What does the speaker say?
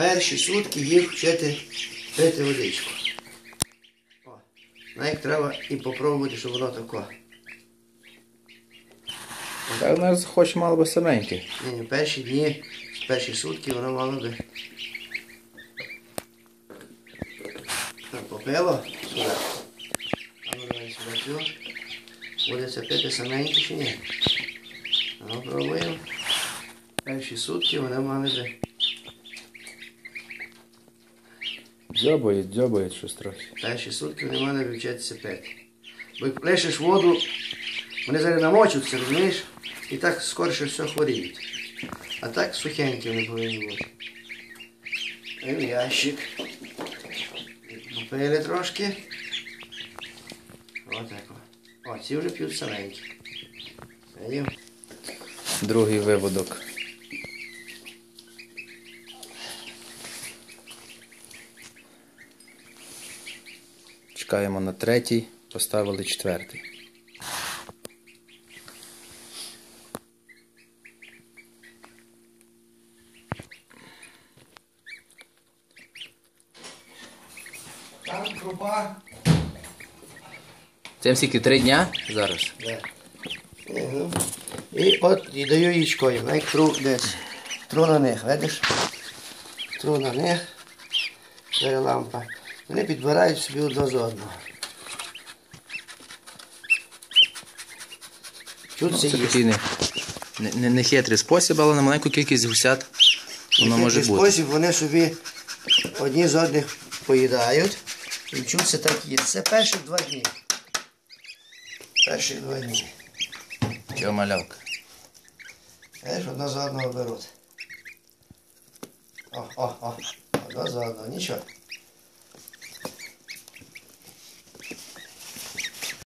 перші сутки їх вчити пити водичку. О, навіть треба і попробувати, щоб воно тако. Та вона хоче мало би саменьке. Ні, перші дні, перші сутки воно мало би. Так, попило сюди. А ну давай сюди цю. Буде це пити саменьке чи ні? Ну пробуємо. Перші сутки вони мали би. Дзьобає, дзьобає щось трохи. Перші сутки вони мали би вчитися пити. Бо як лишиш воду, вони зараз намочуться, розумієш? І так скорше все хворіють. А так сухенькі вони повинні бути. І в ящик. Попили трошки. Отак. О, ці вже п'ють саменькі. Другий виводок. Чекаємо на третій, поставили четвертий. Там крупа. Це скільки три дня зараз? Да. Ні, ну. І от і даю яєчкою, навіть тру десь. Тру на них, видиш? Тру на них. Це лампа. Вони підбирають собі одне з одного. Чуть це Це такий не, не, не, хитрий спосіб, але на маленьку кількість гусят воно може бути. спосіб вони собі одні з одних поїдають і вчуться так їсти. Це перші два дні. Перші два дні. Чого малявка? Знаєш, одна за одного беруть. О, о, о. Одна за одного. Нічого.